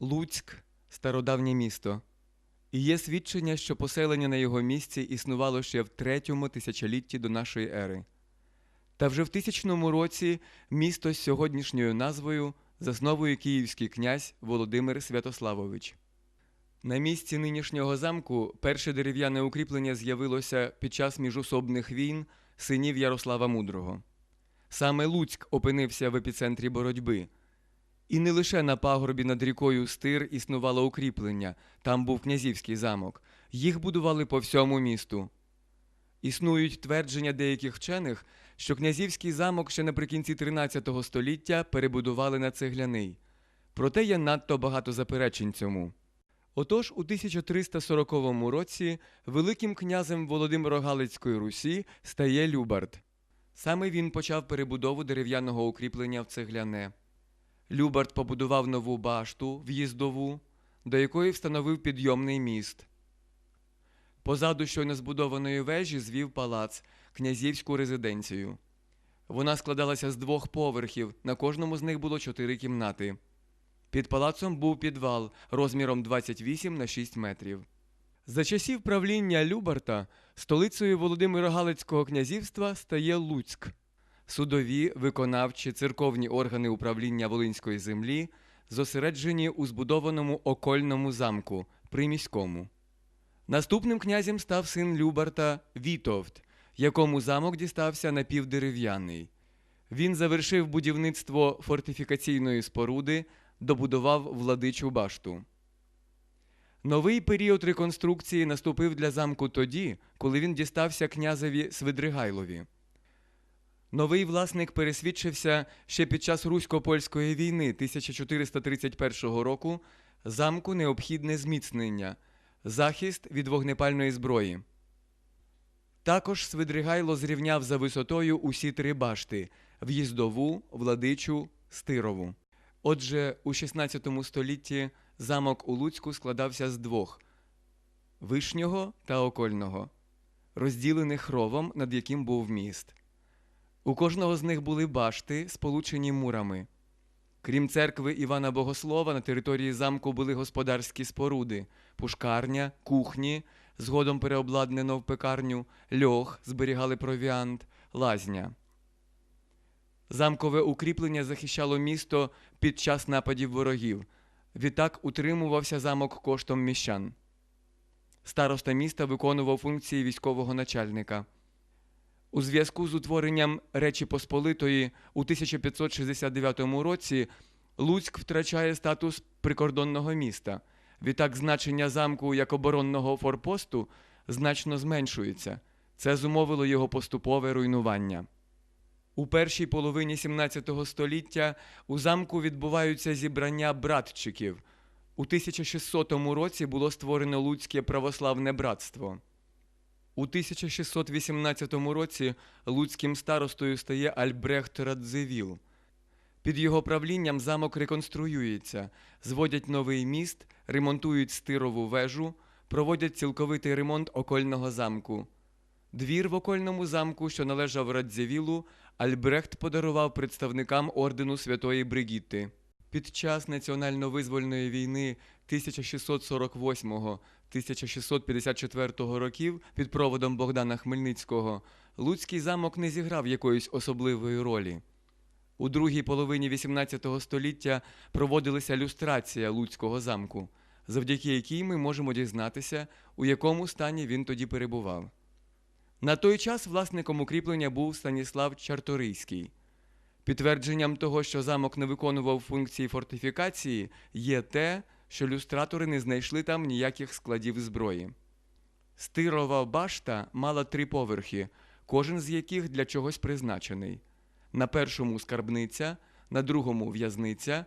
Луцьк стародавнє місто. І є свідчення, що поселення на його місці існувало ще в третьому тисячолітті до нашої ери. Та вже в тисячному році місто з сьогоднішньою назвою засновує київський князь Володимир Святославович. На місці нинішнього замку перше дерев'яне укріплення з'явилося під час міжусобних війн синів Ярослава Мудрого. Саме Луцьк опинився в епіцентрі боротьби. І не лише на пагорбі над рікою Стир існувало укріплення, там був князівський замок. Їх будували по всьому місту. Існують твердження деяких вчених, що князівський замок ще наприкінці 13 століття перебудували на цегляний. Проте є надто багато заперечень цьому. Отож, у 1340 році великим князем Володимира Галицької Русі стає Любард. Саме він почав перебудову дерев'яного укріплення в цегляне. Любард побудував нову башту в'їздову, до якої встановив підйомний міст. Позаду щойно збудованої вежі звів палац, князівську резиденцію. Вона складалася з двох поверхів, на кожному з них було чотири кімнати. Під палацом був підвал розміром 28 на 6 метрів. За часів правління Любарта столицею Володимира Галицького князівства стає Луцьк. Судові, виконавчі, церковні органи управління Волинської землі зосереджені у збудованому окольному замку приміському. Наступним князем став син Любарта Вітовт, якому замок дістався напівдерев'яний. Він завершив будівництво фортифікаційної споруди, добудував владичу башту. Новий період реконструкції наступив для замку тоді, коли він дістався князеві Свидригайлові. Новий власник пересвідчився ще під час русько-польської війни 1431 року замку необхідне зміцнення, захист від вогнепальної зброї. Також Свидригайло зрівняв за висотою усі три башти в'їздову, владичу, стирову. Отже, у 16 столітті замок у Луцьку складався з двох вишнього та окольного, розділених ровом, над яким був міст. У кожного з них були башти, сполучені мурами. Крім церкви Івана Богослова, на території замку були господарські споруди, пушкарня, кухні, згодом переобладнано в пекарню, льох, зберігали провіант, лазня. Замкове укріплення захищало місто під час нападів ворогів. Відтак утримувався замок коштом міщан. Староста міста виконував функції військового начальника. У зв'язку з утворенням Речі Посполитої у 1569 році Луцьк втрачає статус прикордонного міста. Відтак значення замку як оборонного форпосту значно зменшується. Це зумовило його поступове руйнування. У першій половині 17 століття у замку відбуваються зібрання братчиків. У 1600 році було створено Луцьке православне братство. У 1618 році луцьким старостою стає Альбрехт Радзивіл. Під його правлінням замок реконструюється, зводять новий міст, ремонтують стирову вежу, проводять цілковитий ремонт окольного замку. Двір в окольному замку, що належав Радзивілу, Альбрехт подарував представникам ордену Святої Бригітти. Під час національно-визвольної війни 1648-1654 років під проводом Богдана Хмельницького Луцький замок не зіграв якоїсь особливої ролі. У другій половині XVIII століття проводилася люстрація Луцького замку, завдяки якій ми можемо дізнатися, у якому стані він тоді перебував. На той час власником укріплення був Станіслав Чарторийський. Підтвердженням того, що замок не виконував функції фортифікації, є те, що люстратори не знайшли там ніяких складів зброї. Стирова башта мала три поверхи, кожен з яких для чогось призначений. На першому скарбниця, на другому в'язниця,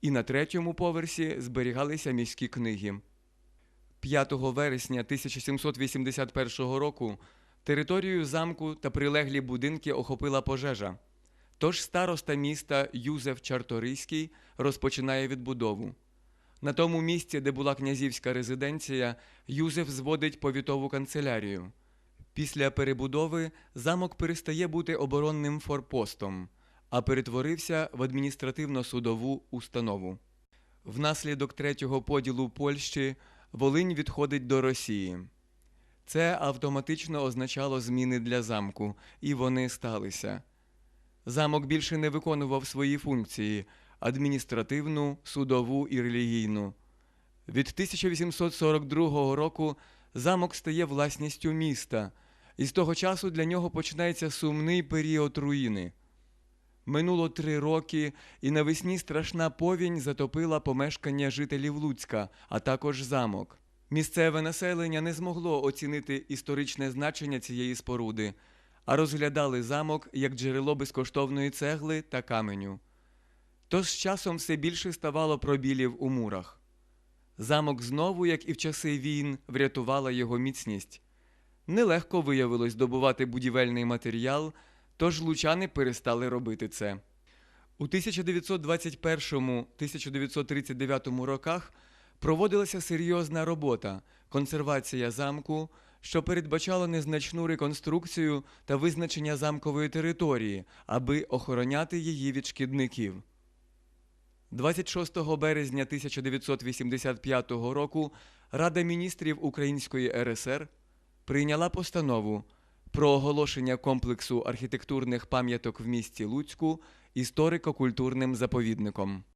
і на третьому поверсі зберігалися міські книги. 5 вересня 1781 року територію замку та прилеглі будинки охопила пожежа. Тож староста міста Юзеф Чарторийський розпочинає відбудову. На тому місці, де була князівська резиденція, Юзеф зводить повітову канцелярію. Після перебудови замок перестає бути оборонним форпостом, а перетворився в адміністративно-судову установу. Внаслідок третього поділу Польщі Волинь відходить до Росії. Це автоматично означало зміни для замку, і вони сталися. Замок більше не виконував свої функції адміністративну, судову і релігійну. Від 1842 року замок стає власністю міста, і з того часу для нього починається сумний період руїни. Минуло три роки, і навесні страшна повінь затопила помешкання жителів Луцька, а також замок. Місцеве населення не змогло оцінити історичне значення цієї споруди, а розглядали замок як джерело безкоштовної цегли та каменю. Тож з часом все більше ставало пробілів у мурах. Замок знову, як і в часи війн, врятувала його міцність. Нелегко виявилось добувати будівельний матеріал, тож лучани перестали робити це. У 1921-1939 роках проводилася серйозна робота консервація замку, що передбачало незначну реконструкцію та визначення замкової території, аби охороняти її від шкідників. 26 березня 1985 року Рада міністрів Української РСР прийняла постанову про оголошення комплексу архітектурних пам'яток в місті Луцьку історико-культурним заповідником.